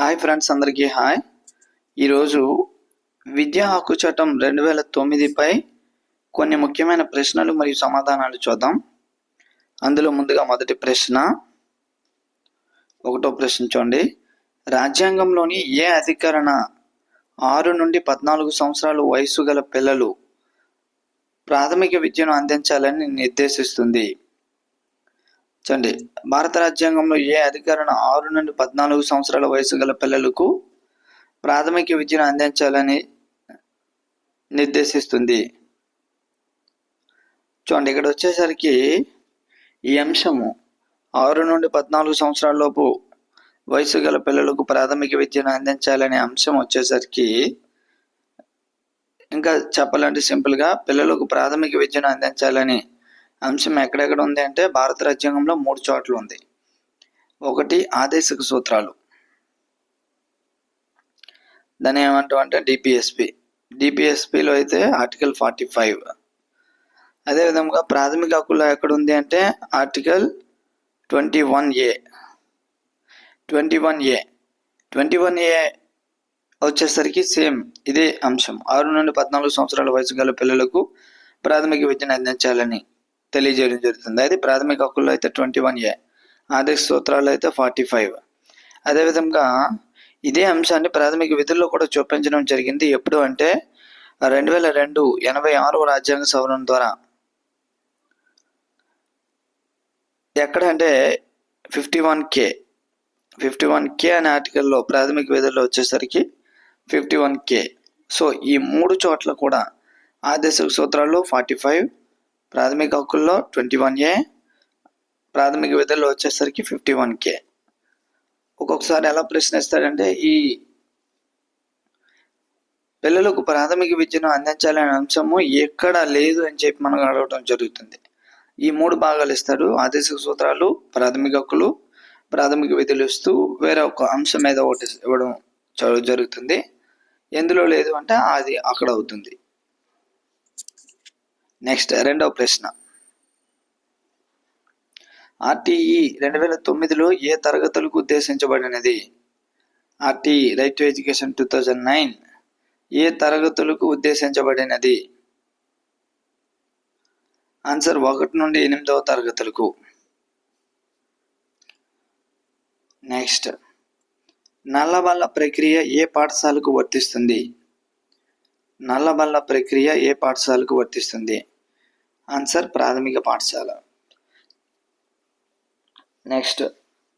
Hi friends అందరికీ hi. ఈరోజు విద్యా హక్కు చట్టం రెండు వేల తొమ్మిదిపై కొన్ని ముఖ్యమైన ప్రశ్నలు మరియు సమాధానాలు చూద్దాం. అందులో ముందుగా మొదటి ప్రశ్న. ఒకటో ప్రశ్న చూడండి. రాజ్యాంగంలోని ఏ అధికరణ ఆరు నుండి పద్నాలుగు సంవత్సరాలు వయసు గల పిల్లలు ప్రాథమిక విద్యను అందించాలని నిర్దేశిస్తుంది? చూడండి భారత రాజ్యాంగంలో ఏ అధికారణ ఆరు నుండి పద్నాలుగు సంవత్సరాల వయసు గల పిల్లలకు ప్రాథమిక విద్యను అందించాలని నిర్దేశిస్తుంది. చూడండి ఇక్కడ వచ్చేసరికి ఈ అంశము ఆరు నుండి పద్నాలుగు సంవత్సరాలలోపు వయసు గల పిల్లలకు ప్రాథమిక విద్యను అందించాలనే అంశం వచ్చేసరికి ఇంకా చెప్పాలంటే సింపుల్గా పిల్లలకు ప్రాథమిక విద్యను అందించాలని అంశం ఎక్కడెక్కడ ఉంది అంటే భారత రాజ్యాంగంలో మూడు చోట్ల ఉంది. ఒకటి ఆదేశక సూత్రాలు. దాని ఏమంటాం అంటే డిపిఎస్పి డిపిఎస్పిలో అయితే ఆర్టికల్ ఫార్టీ ఫైవ్ అదేవిధంగా ప్రాథమిక హక్కుల్లో ఎక్కడ ఉంది అంటే article twenty one A twenty one A twenty one A వచ్చేసరికి సేమ్ ఇదే అంశం. ఆరు నుండి పద్నాలుగు సంవత్సరాల వయసు గల పిల్లలకు ప్రాథమిక విద్యను అందించాలని తెలియజేయడం జరుగుతుంది. అది ప్రాథమిక హక్కుల్లో అయితే ట్వంటీ వన్ ఏ ఆర్థిక సూత్రాలు అయితే ఫార్టీ ఫైవ్. అదేవిధంగా ఇదే అంశాన్ని ప్రాథమిక విధుల్లో కూడా చూపించడం జరిగింది. ఎప్పుడు అంటే రెండు వేల రెండు ఎనభై ఆరవ రాజ్యాంగ సవరణ ద్వారా. ఎక్కడంటే fifty one K fifty one K అనే ఆర్టికల్లో ప్రాథమిక విధుల్లో వచ్చేసరికి ఫిఫ్టీ వన్ కే. సో ఈ మూడు చోట్ల కూడా ఆదేశ సూత్రాల్లో ఫార్టీ ఫైవ్ ప్రాథమిక హక్కుల్లో ట్వంటీ వన్ ఏ ప్రాథమిక విధుల్లో వచ్చేసరికి ఫిఫ్టీ వన్ కే. ఒక్కొక్కసారి ఎలా ప్రశ్నిస్తాడంటే ఈ పిల్లలకు ప్రాథమిక విద్యను అందించాలనే అంశము ఎక్కడ లేదు అని చెప్పి మనం అడగడం జరుగుతుంది. ఈ మూడు భాగాలు ఇస్తాడు. ఆదేశిక సూత్రాలు ప్రాథమిక హక్కులు ప్రాథమిక విధులు ఇస్తూ వేరే ఒక అంశం మీద ఒకటి ఇవ్వడం జరుగుతుంది. ఎందులో లేదు అంటే అది అక్కడ అవుతుంది. నెక్స్ట్ రెండవ ప్రశ్న. ఆర్టీఈ రెండు వేల తొమ్మిదిలో ఏ తరగతులకు ఉద్దేశించబడినది? RTE right to education two thousand nine ఏ తరగతులకు ఉద్దేశించబడినది? ఆన్సర్ ఒకటి నుండి ఎనిమిదవ తరగతులకు. నెక్స్ట్. నల్లబల్ల ప్రక్రియ ఏ పాఠశాలకు వర్తిస్తుంది? నల్లబల్ల ప్రక్రియ ఏ పాఠశాలకు వర్తిస్తుంది? ఆన్సర్ ప్రాథమిక పాఠశాల. నెక్స్ట్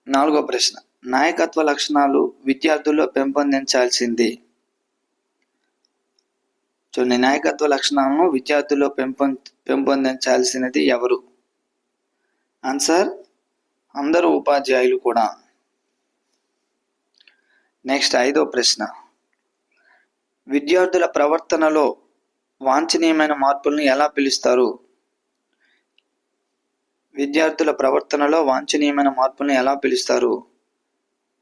నాలుగో ప్రశ్న. నాయకత్వ లక్షణాలు విద్యార్థుల్లో పెంపొందించాల్సింది. చూడండి నాయకత్వ లక్షణాలను విద్యార్థుల్లో పెంపొం పెంపొందించాల్సినది ఎవరు? ఆన్సర్ అందరూ ఉపాధ్యాయులు కూడా. నెక్స్ట్ ఐదో ప్రశ్న. విద్యార్థుల ప్రవర్తనలో వాంఛనీయమైన మార్పులను ఎలా పిలుస్తారు? విద్యార్థుల ప్రవర్తనలో వాంఛనీయమైన మార్పులను ఎలా పిలుస్తారు?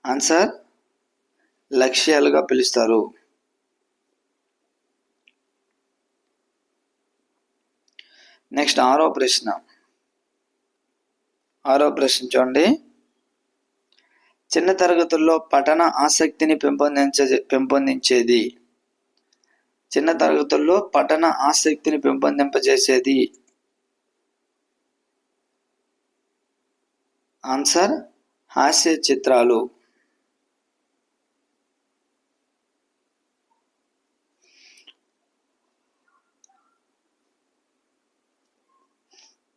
ఆన్సర్ లక్ష్యాలుగా పిలుస్తారు. నెక్స్ట్ ఆరో ప్రశ్న. ఆరో ప్రశ్న చూడండి. చిన్న తరగతుల్లో పఠన ఆసక్తిని పెంపొందించే పెంపొందించేది. చిన్న తరగతుల్లో పఠన ఆసక్తిని పెంపొందింపజేసేది ఆన్సర్ హాస్య చిత్రాలు.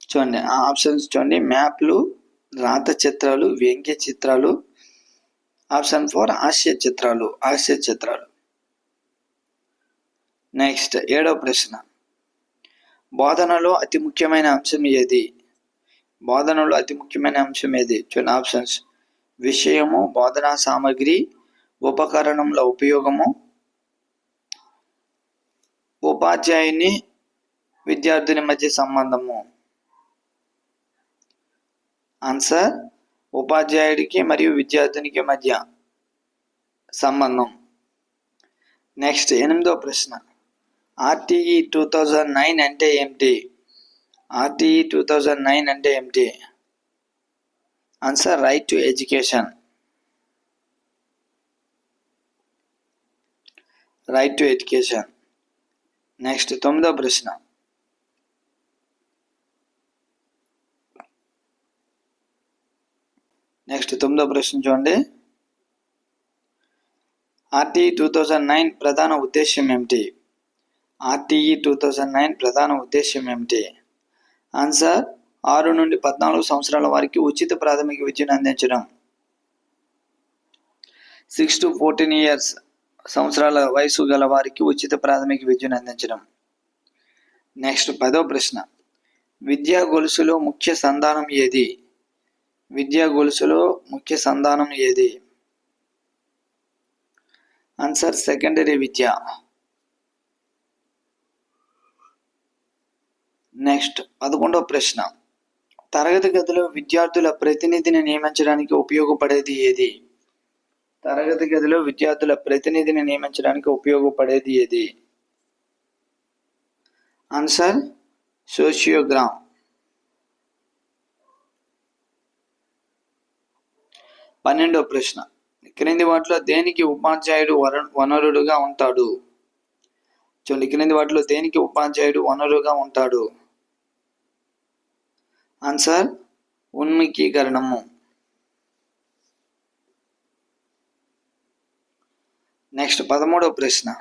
చూడండి ఆ ఆప్షన్స్ చూడండి. మ్యాప్లు రాత చిత్రాలు వ్యంగ్య చిత్రాలు. ఆప్షన్ ఫోర్ హాస్య చిత్రాలు హాస్య చిత్రాలు. నెక్స్ట్ ఏడవ ప్రశ్న. బోధనలో అతి ముఖ్యమైన అంశం ఏది? బోధనలో అతి ముఖ్యమైన అంశం ఏది? చూడండి ఆప్షన్స్ విషయము బోధనా సామగ్రి ఉపకరణముల ఉపయోగము. ఉపాధ్యాయుని విద్యార్థుని మధ్య సంబంధము. ఆన్సర్ ఉపాధ్యాయుడికి మరియు విద్యార్థునికి మధ్య సంబంధం. నెక్స్ట్ ఎనిమిదో ప్రశ్న. ఆర్టీఈ టూ థౌజండ్ నైన్ అంటే ఏమిటి? ఆర్టీఈ టూ థౌజండ్ నైన్ అంటే ఏమిటి? Answer right to education right to education next తొమ్మిదో ప్రశ్న. నెక్స్ట్ తొమ్మిదో ప్రశ్న చూడండి. ఆర్టీఈ టూ థౌజండ్ నైన్ ప్రధాన ఉద్దేశ్యం ఏమిటి? ఆర్టీఈ టూ థౌజండ్ నైన్ ప్రధాన ఉద్దేశ్యం ఏమిటి? ఆన్సర్ ఆరు నుండి పద్నాలుగు సంవత్సరాల వారికి ఉచిత ప్రాథమిక విద్యను అందించడం. సిక్స్ టు ఫోర్టీన్ ఇయర్స్ సంవత్సరాల వయసు గల వారికి ఉచిత ప్రాథమిక విద్యను అందించడం. నెక్స్ట్ పదో ప్రశ్న. విద్యా గొలుసులో ముఖ్య సంధానం ఏది? విద్యా గొలుసులో ముఖ్య సంధానం ఏది? ఆన్సర్ సెకండరీ విద్య. నెక్స్ట్ పదకొండవ ప్రశ్న. తరగతి గదిలో విద్యార్థుల ప్రతినిధిని నియమించడానికి ఉపయోగపడేది ఏది? తరగతి గదిలో విద్యార్థుల ప్రతినిధిని నియమించడానికి ఉపయోగపడేది ఏది? Answer sociogram. పన్నెండో ప్రశ్న. క్రింది వాటిలో దేనికి ఉపాధ్యాయుడు వనరుడుగా ఉంటాడు? చూడండి క్రింది వాటిలో దేనికి ఉపాధ్యాయుడు వనరుగా ఉంటాడు? ఆన్సర్ ఉన్మికీకరణము. నెక్స్ట్ పదమూడవ ప్రశ్న.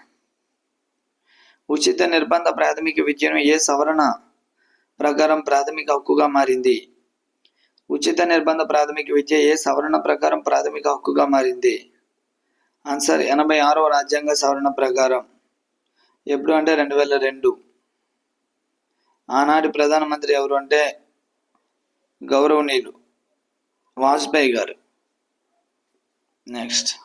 ఉచిత నిర్బంధ ప్రాథమిక విద్యను ఏ సవరణ ప్రకారం ప్రాథమిక హక్కుగా మారింది? ఉచిత నిర్బంధ ప్రాథమిక విద్య ఏ సవరణ ప్రకారం ప్రాథమిక హక్కుగా మారింది? ఆన్సర్ ఎనభై ఆరవ రాజ్యాంగ సవరణ ప్రకారం. ఎప్పుడు అంటే రెండు వేల రెండు. ఆనాటి ప్రధానమంత్రి ఎవరు అంటే గౌరవనీయులు వాజ్పేయి గారు. నెక్స్ట్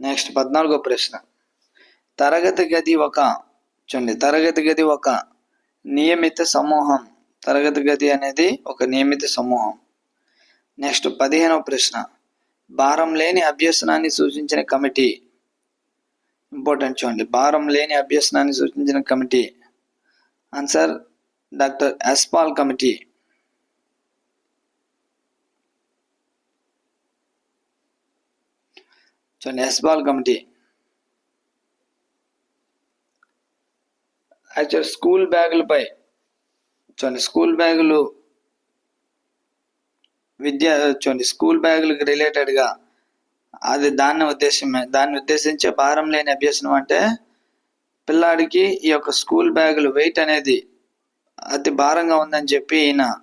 నెక్స్ట్ పద్నాలుగో ప్రశ్న. తరగతి గది ఒక చూడండి తరగతి గది ఒక నియమిత సమూహం. తరగతి గది అనేది ఒక నియమిత సమూహం. నెక్స్ట్ పదిహేనవ ప్రశ్న. భారం లేని అభ్యసనాన్ని సూచించిన కమిటీ ఇంపార్టెంట్ చూడండి. భారం లేని అభ్యసనాన్ని సూచించిన committee answer doctor Yashpal committee. చూడండి ఎస్పాల్ కమిటీ. యాక్చువల్ స్కూల్ బ్యాగులపై చూడండి స్కూల్ బ్యాగులు విద్యా చూడండి స్కూల్ బ్యాగులకు రిలేటెడ్గా అది దాన్ని ఉద్దేశమే. దాన్ని ఉద్దేశించే భారం లేని అభ్యసనం అంటే పిల్లాడికి ఈ యొక్క స్కూల్ బ్యాగులు వెయిట్ అనేది అతి భారంగా ఉందని చెప్పి ఈయన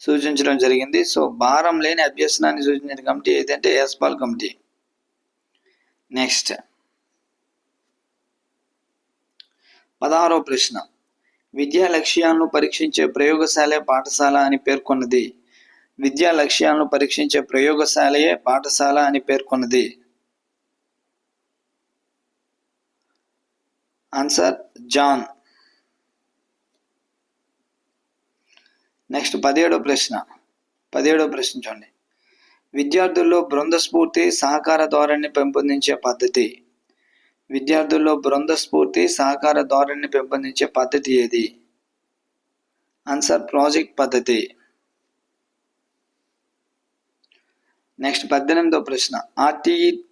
సూచించడం జరిగింది. సో భారం లేని అభ్యసనాన్ని సూచించిన కమిటీ ఏదంటే ఎస్పాల్ కమిటీ. నెక్స్ట్. పదహారో ప్రశ్న. విద్యా లక్ష్యాలను పరీక్షించే ప్రయోగశాలే పాఠశాల అని పేర్కొన్నది. విద్యా లక్ష్యాలను పరీక్షించే ప్రయోగశాలయే పాఠశాల అని పేర్కొన్నది. ఆన్సర్ జాన్ నెక్స్ట్ పదిహేడో ప్రశ్న. పదిహేడో ప్రశ్న చూడండి. విద్యార్థుల్లో బృంద స్ఫూర్తి సహకార ధోరణిని పెంపొందించే పద్ధతి. విద్యార్థుల్లో బృంద స్ఫూర్తి సహకార ధోరణిని పెంపొందించే పద్ధతి ఏది? ఆన్సర్ ప్రాజెక్ట్ పద్ధతి. నెక్స్ట్ పద్దెనిమిదో ప్రశ్న. RTE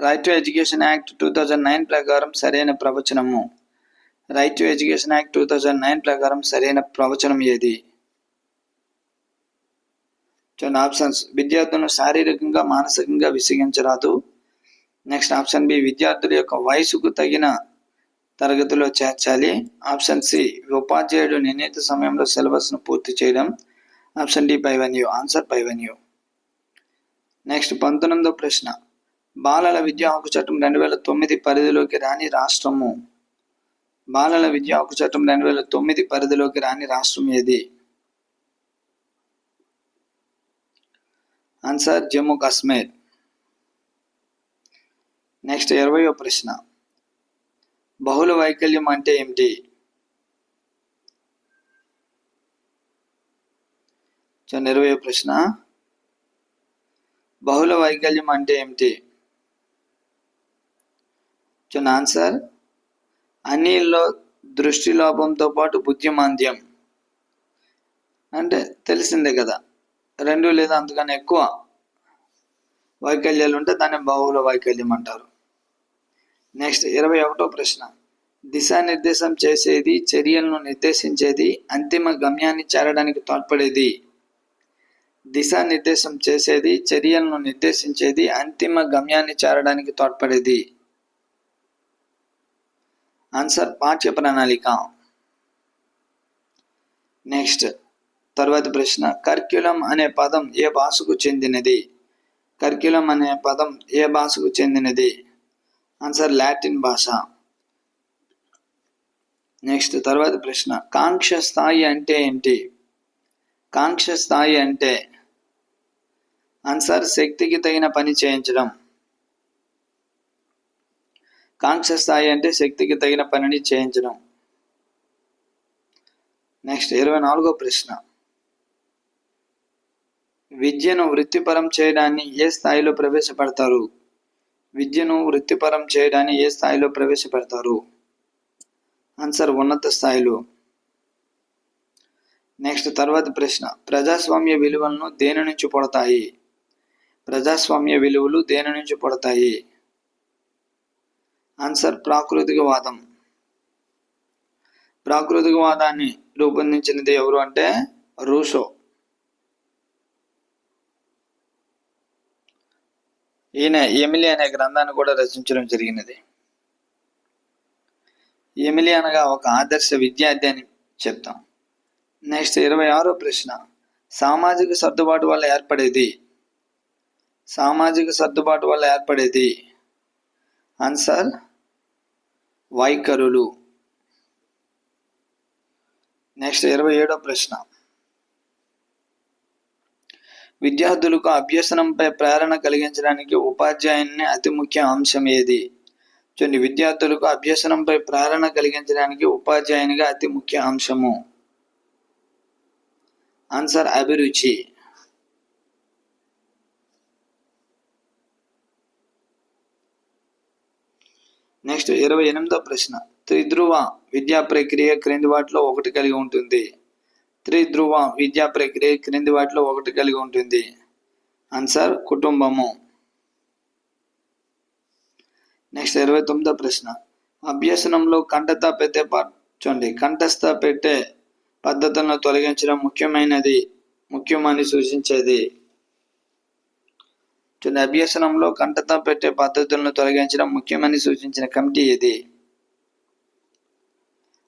right to education act two thousand nine ప్రకారం సరైన ప్రవచనము. Right to education act two thousand nine ప్రకారం సరైన ప్రవచనం ఏది? చూడండి ఆప్షన్స్. విద్యార్థులను శారీరకంగా మానసికంగా విసిగించరాదు. నెక్స్ట్ ఆప్షన్ బి విద్యార్థుల యొక్క వయసుకు తగిన తరగతిలో చేర్చాలి. ఆప్షన్ సి ఉపాధ్యాయుడు నిర్ణీత సమయంలో సిలబస్ను పూర్తి చేయడం. ఆప్షన్ డి పైవన్యూ. ఆన్సర్ పైవన్యూ. నెక్స్ట్ పంతొమ్మిదో ప్రశ్న. బాలల విద్యా హక్కు చట్టం రెండు వేల తొమ్మిది పరిధిలోకి రాని రాష్ట్రము. బాలల విద్యా హక్కు చట్టం రెండు వేల తొమ్మిది పరిధిలోకి రాని రాష్ట్రం ఏది? ఆన్సర్ జమ్మూ కాశ్మీర్. నెక్స్ట్ ఇరవయో ప్రశ్న. బహుళ వైకల్యం అంటే ఏమిటి? చూడండి ఇరవయో ప్రశ్న. బహుళ వైకల్యం అంటే ఏమిటి? చూడండి ఆన్సర్. అన్నిల్లో దృష్టి లోపంతో పాటు బుద్ధిమాంద్యం అంటే తెలిసిందే కదా. రెండు లేదా అంతకన్నా ఎక్కువ వైకల్యాలు ఉంటే దాన్ని బహుళ వైకల్యం అంటారు. నెక్స్ట్ ఇరవై ఒకటో ప్రశ్న. దిశానిర్దేశం చేసేది చర్యలను నిర్దేశించేది అంతిమ గమ్యాన్ని చేరడానికి తోడ్పడేది. దిశానిర్దేశం చేసేది చర్యలను నిర్దేశించేది అంతిమ గమ్యాన్ని చేరడానికి తోడ్పడేది. ఆన్సర్ పాఠ్య ప్రణాళిక. నెక్స్ట్ తర్వాతి ప్రశ్న. కర్క్యులం అనే పదం ఏ భాషకు చెందినది? కర్క్యులం అనే పదం ఏ భాషకు చెందినది? ఆన్సర్ లాటిన్ భాష. నెక్స్ట్ తర్వాత ప్రశ్న. కాంక్ష స్థాయి అంటే ఏంటి? కాంక్ష స్థాయి అంటే ఆన్సర్ శక్తికి తగిన పని చేయించడం. కాంక్ష స్థాయి అంటే శక్తికి తగిన పనిని చేయించడం. నెక్స్ట్ ఇరవై నాలుగో ప్రశ్న. విద్యను వృత్తిపరం చేయడాన్ని ఏ స్థాయిలో ప్రవేశపెడతారు? విద్యను వృత్తిపరం చేయడాన్ని ఏ స్థాయిలో ప్రవేశపెడతారు? ఆన్సర్ ఉన్నత స్థాయిలో. నెక్స్ట్ తర్వాత ప్రశ్న. ప్రజాస్వామ్య విలువలను దేని నుంచి పుడతాయి? ప్రజాస్వామ్య విలువలు దేని నుంచి పుడతాయి? ఆన్సర్ ప్రాకృతికవాదం. ప్రాకృతికవాదాన్ని రూపొందించినది ఎవరు అంటే రూషో. ఈయన ఎమిలి అనే గ్రంథాన్ని కూడా రచించడం జరిగినది. ఎమిలి అనగా ఒక ఆదర్శ విద్యార్థి అని చెప్తాం. నెక్స్ట్ ఇరవై ఆరో ప్రశ్న. సామాజిక సర్దుబాటు వల్ల ఏర్పడేది సామాజిక సర్దుబాటు వల్ల ఏర్పడేది? ఆన్సర్ వైఖరులు. నెక్స్ట్ ఇరవై ఏడో ప్రశ్న. విద్యార్థులకు అభ్యసనంపై ప్రేరణ కలిగించడానికి ఉపాధ్యాయుని అతి ముఖ్య అంశం ఏది? చూడండి విద్యార్థులకు అభ్యసనంపై ప్రేరణ కలిగించడానికి ఉపాధ్యాయునిగా అతి ముఖ్య అంశము. ఆన్సర్ అభిరుచి. నెక్స్ట్ ఇరవై ఎనిమిదో ప్రశ్న. త్రిధ్రువ విద్యా ప్రక్రియ క్రింది వాటిలో ఒకటి కలిగి ఉంటుంది. త్రిధ్రువ విద్యా ప్రక్రియ క్రింది వాటిలో ఒకటి కలిగి ఉంటుంది. ఆన్సర్ కుటుంబము. నెక్స్ట్ ఇరవై తొమ్మిదో ప్రశ్న. అభ్యసనంలో కంఠత పెట్టే చూడండి కంఠస్థ పెట్టే పద్ధతులను తొలగించడం ముఖ్యమైనది ముఖ్యమని సూచించేది. చూడండి అభ్యసనంలో కంఠత పెట్టే పద్ధతులను తొలగించడం ముఖ్యమని సూచించిన కమిటీ ఇది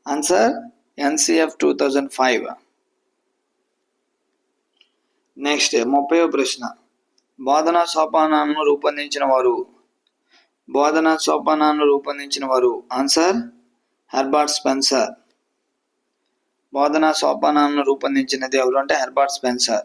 answer NCF two thousand five next ముప్పై ప్రశ్న. బోధనా సోపానాలను రూపొందించిన వారు? బోధనా సోపానాలను రూపొందించిన వారు? ఆన్సర్ హెర్బర్ట్ స్పెన్సర్ బోధనా సోపానాలను రూపొందించినది ఎవరు అంటే Herbert Spencer